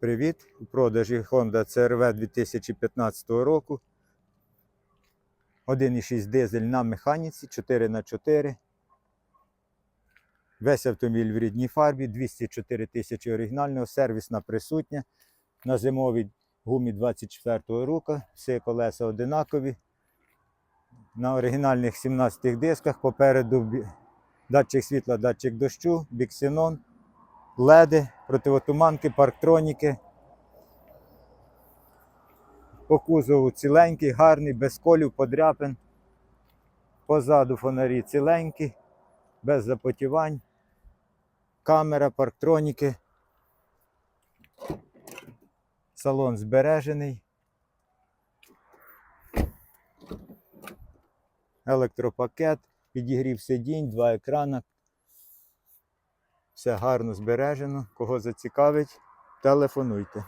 Привіт! У продажі Honda CRV 2015 року. 1,6 дизель на механіці 4х4. Весь автомобіль в рідній фарбі, 204 тисячі оригінального, сервісна присутня. На зимовій гумі 24-го року, всі колеса одинакові. На оригінальних 17 дисках попереду датчик світла, датчик дощу, біксенон, леди, противотуманки, парктроніки. По кузову ціленький, гарний, без колів, подряпин. Позаду фонарі ціленькі, без запотівань. Камера, парктроніки. Салон збережений. Електропакет, підігрів сидінь, два екрана. Все гарно збережено. Кого зацікавить, телефонуйте.